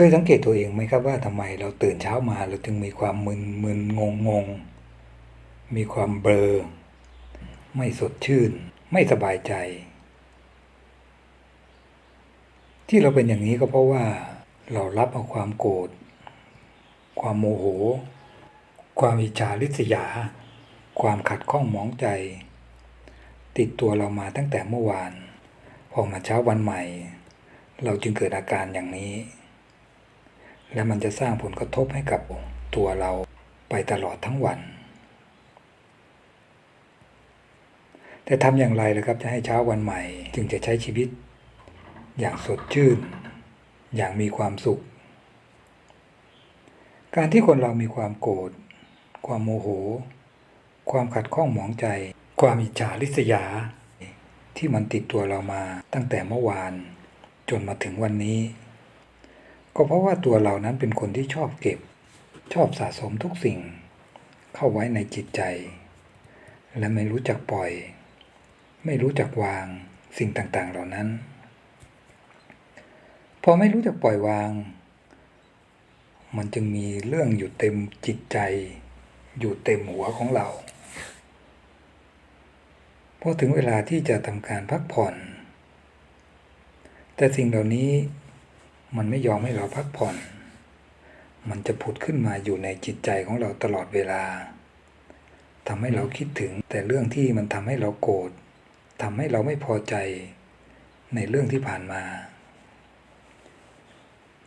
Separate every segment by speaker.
Speaker 1: เคยสังเกตตัวเองไหมครับว่าทำไมเราตื่นเช้ามาเราจึงมีความมึนมึนงงงงมีความเบลอไม่สดชื่น ไม่สบายใจ ที่เราเป็นอย่างนี้ก็เพราะว่าเรารับเอาความโกรธความโมโห ความอิจฉาริษยา ความขัดข้องหมองใจ ติดตัวเรามาตั้งแต่เมื่อวาน พอมาเช้าวันใหม่ เราจึงเกิดอาการอย่างนี้ และมันจะสร้างผลกระทบให้กับตัวเราไปตลอดทั้งวัน แต่ทำอย่างไรล่ะครับจะให้เช้าวันใหม่ จึงจะใช้ชีวิต อย่างสดชื่น อย่างมีความสุข การที่คนเรามีความโกรธความโมโห ความขัดข้องหมองใจ ความอิจฉาริษยา ที่มันติดตัวเรามาตั้งแต่เมื่อวาน จนมาถึงวันนี้ ก็เพราะว่าตัวเรานั้นเป็นคนที่ชอบเก็บ ชอบสะสมทุกสิ่ง เข้าไว้ในจิตใจ และไม่รู้จักปล่อย ไม่รู้จักวางสิ่งต่างๆ เหล่านั้น พอไม่รู้จักปล่อยวาง มันจึงมีเรื่องอยู่เต็มจิตใจ อยู่เต็มหัวของเราพอถึงเวลาที่จะทำการพักผ่อน แต่สิ่งเหล่านี้ มันไม่ยอมให้เราพักผ่อน มันจะผุดขึ้นมาอยู่ในจิตใจของเราตลอดเวลาทำให้เราคิดถึงแต่เรื่องที่มันทำให้เราโกรธทำให้เราไม่พอใจในเรื่องที่ผ่านมา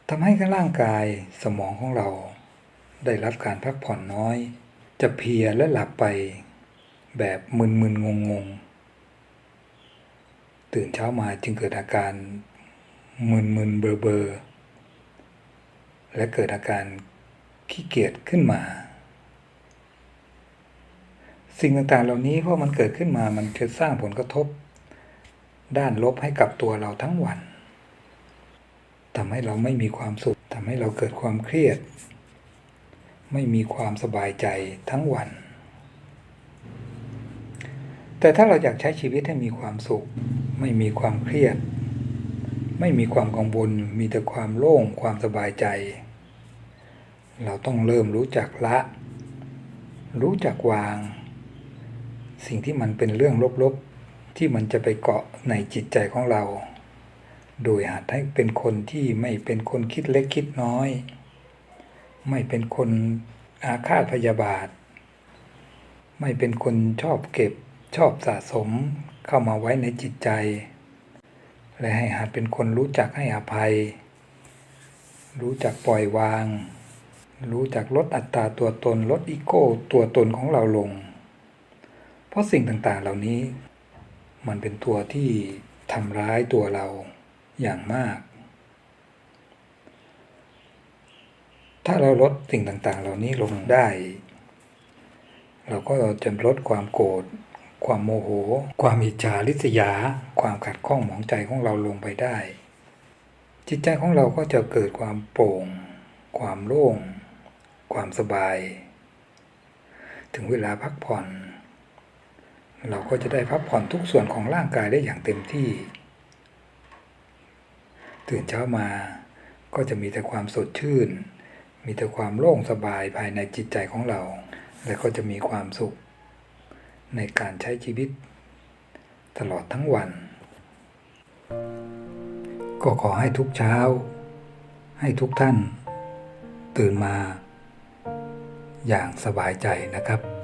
Speaker 1: ทำให้ร่างกายสมองของเรา ได้รับการพักผ่อนน้อย จะเพลียและหลับไปแบบมึนมึนงงงงๆ ตื่นเช้ามาจึงเกิดอาการ มึนมึนเบอเบอร์และเกิดอาการขี้เกียจขึ้นมา สิ่งต่างๆ เหล่านี้เพราะมันเกิดขึ้นมามันจะสร้างผลกระทบ ด้านลบให้กับตัวเราทั้งวันทำให้เราไม่มีความสุขทำให้เราเกิดความเครียด ไม่มีความสบายใจทั้งวัน แต่ถ้าเราอยากใช้ชีวิตให้มีความสุข ไม่มีความเครียด ไม่มีความกังวลมีแต่ความโล่งความสบายใจ เราต้องเริ่มรู้จักละ รู้จักวาง สิ่งที่มันเป็นเรื่องลบๆ ที่มันจะไปเกาะในจิตใจของเรา โดยหัดให้เป็นคนที่ไม่เป็นคนคิดเล็กคิดน้อย ไม่เป็นคนอาฆาตพยาบาท ไม่เป็นคนชอบเก็บชอบสะสมเข้ามาไว้ในจิตใจ และให้หัดเป็นคนรู้จักให้อภัย รู้จักปล่อยวาง รู้จักลดอัตราตัวตนลดอีโก้ตัวตนของเราลง เพราะสิ่งต่างๆเหล่านี้ มันเป็นตัวที่ทำร้ายตัวเราอย่างมาก ถ้าเราลดสิ่งต่างๆ เหล่านี้ลงได้ เราก็จะลดความโกรธ ความโมโห ความอิจฉาริษยา ความขัดข้องหมองใจของเราลงไปได้ จิตใจของเราก็จะเกิดความโปร่ง ความโล่ง ความสบาย ถึงเวลาพักผ่อน เราก็จะได้พักผ่อนทุกส่วนของร่างกายได้อย่างเต็มที่ ตื่นเช้ามาก็จะมีแต่ความสดชื่น มีแต่ความโล่งสบายภายในจิตใจของเรา และก็จะมีความสุข ในการใช้ชีวิต ตลอดทั้งวัน ก็ขอให้ทุกเช้า ให้ทุกท่าน ตื่นมา อย่างสบายใจนะครับ